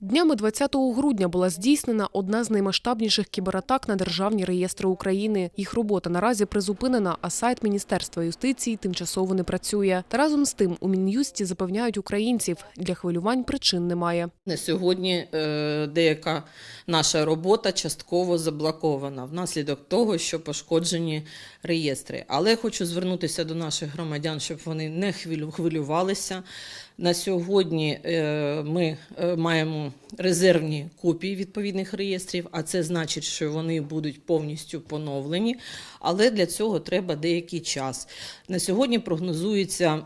Днями 20 грудня була здійснена одна з наймасштабніших кібератак на державні реєстри України. Їх робота наразі призупинена, а сайт Міністерства юстиції тимчасово не працює. Та разом з тим у Мін'юсті запевняють українців, для хвилювань причин немає. На сьогодні е, деяка наша робота частково заблокована внаслідок того, що пошкоджені реєстри. Але хочу звернутися до наших громадян, щоб вони не хвилю- хвилювалися. На сьогодні е, ми е, маємо резервні копії відповідних реєстрів, а це значить, що вони будуть повністю поновлені. Але для цього треба деякий час. На сьогодні прогнозується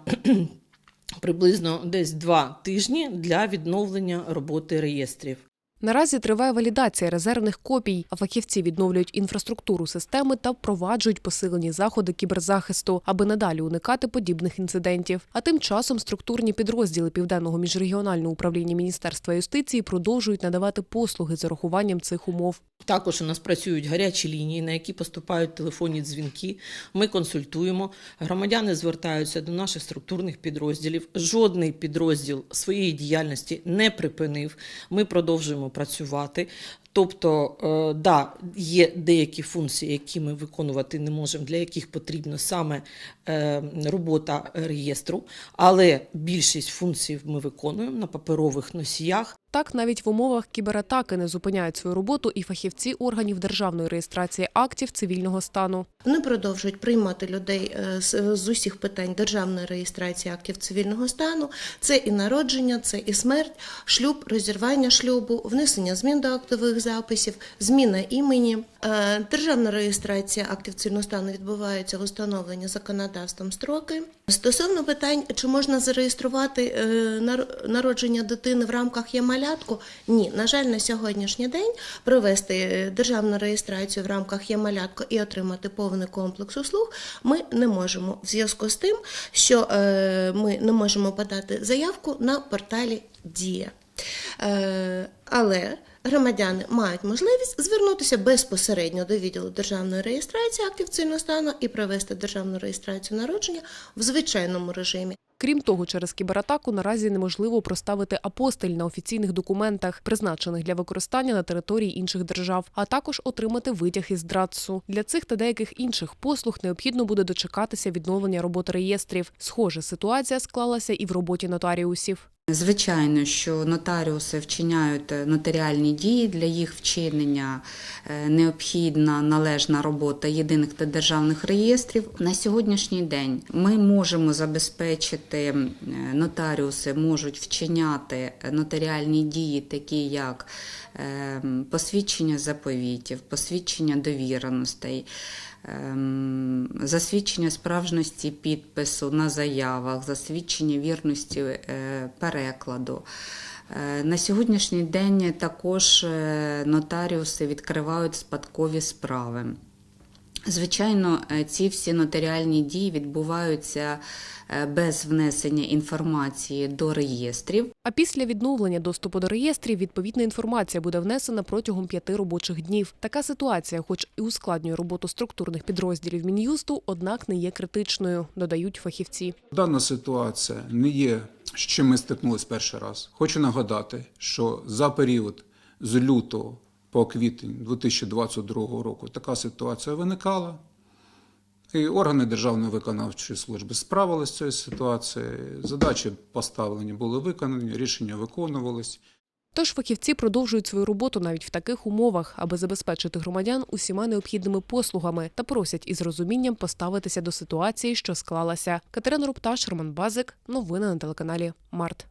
приблизно десь два тижні для відновлення роботи реєстрів. Наразі триває валідація резервних копій, а фахівці відновлюють інфраструктуру системи та впроваджують посилені заходи кіберзахисту, аби надалі уникати подібних інцидентів. А тим часом структурні підрозділи Південного міжрегіонального управління Міністерства юстиції продовжують надавати послуги з урахуванням цих умов. Також у нас працюють гарячі лінії, на які поступають телефонні дзвінки. Ми консультуємо. Громадяни звертаються до наших структурних підрозділів. Жодний підрозділ своєї діяльності не припинив. Ми продовжуємо працювати. Тобто, е, да, є деякі функції, які ми виконувати не можемо, для яких потрібна саме е, робота реєстру, але більшість функцій ми виконуємо на паперових носіях. Так, навіть в умовах кібератаки не зупиняють свою роботу і фахівці органів державної реєстрації актів цивільного стану. Вони продовжують приймати людей е, з, з усіх питань державної реєстрації актів цивільного стану. Це і народження, це і смерть, шлюб, розірвання шлюбу, внесення змін до актових записів, зміна імені. Е, Державна реєстрація актів цивільного стану відбувається в установлені законодавством строки. Стосовно питань, чи можна зареєструвати е, народження дитини в рамках «Є-малятку», ні, на жаль, на сьогоднішній день провести державну реєстрацію в рамках «Є-малятко» і отримати повний комплекс услуг ми не можемо в зв'язку з тим, що е, ми не можемо подати заявку на порталі Дія. Але громадяни мають можливість звернутися безпосередньо до відділу державної реєстрації актів цивільного стану і провести державну реєстрацію народження в звичайному режимі. Крім того, через кібератаку наразі неможливо проставити апостиль на офіційних документах, призначених для використання на території інших держав, а також отримати витяг із ДРАЦСу. Для цих та деяких інших послуг необхідно буде дочекатися відновлення роботи реєстрів. Схожа ситуація склалася і в роботі нотаріусів. Звичайно, що нотаріуси вчиняють нотаріальні дії. Для їх вчинення е, необхідна належна робота єдиних та державних реєстрів. На сьогоднішній день ми можемо забезпечити, е, нотаріуси можуть вчиняти нотаріальні дії, такі як е, посвідчення заповітів, посвідчення довіреностей. Засвідчення справжності підпису на заявах, засвідчення вірності е, перекладу. Е, На сьогоднішній день також е, нотаріуси відкривають спадкові справи. Звичайно, е, ці всі нотаріальні дії відбуваються е, без внесення інформації до реєстрів. А після відновлення доступу до реєстрів відповідна інформація буде внесена протягом п'яти робочих днів. Така ситуація, хоч і ускладнює роботу структурних підрозділів мін'юсту, однак не є критичною, додають фахівці. Дана ситуація не є, з чим ми стикнулися перший раз. Хочу нагадати, що за період з лютого по квітень 2022 року така ситуація виникала. І органи Державної виконавчої служби справилися з цією ситуацією. Задачі поставлені були виконані, рішення виконувались. Тож фахівці продовжують свою роботу навіть в таких умовах, аби забезпечити громадян усіма необхідними послугами та просять із розумінням поставитися до ситуації, що склалася. Катерина Рупташ, Роман Базик. Новини на телеканалі Март.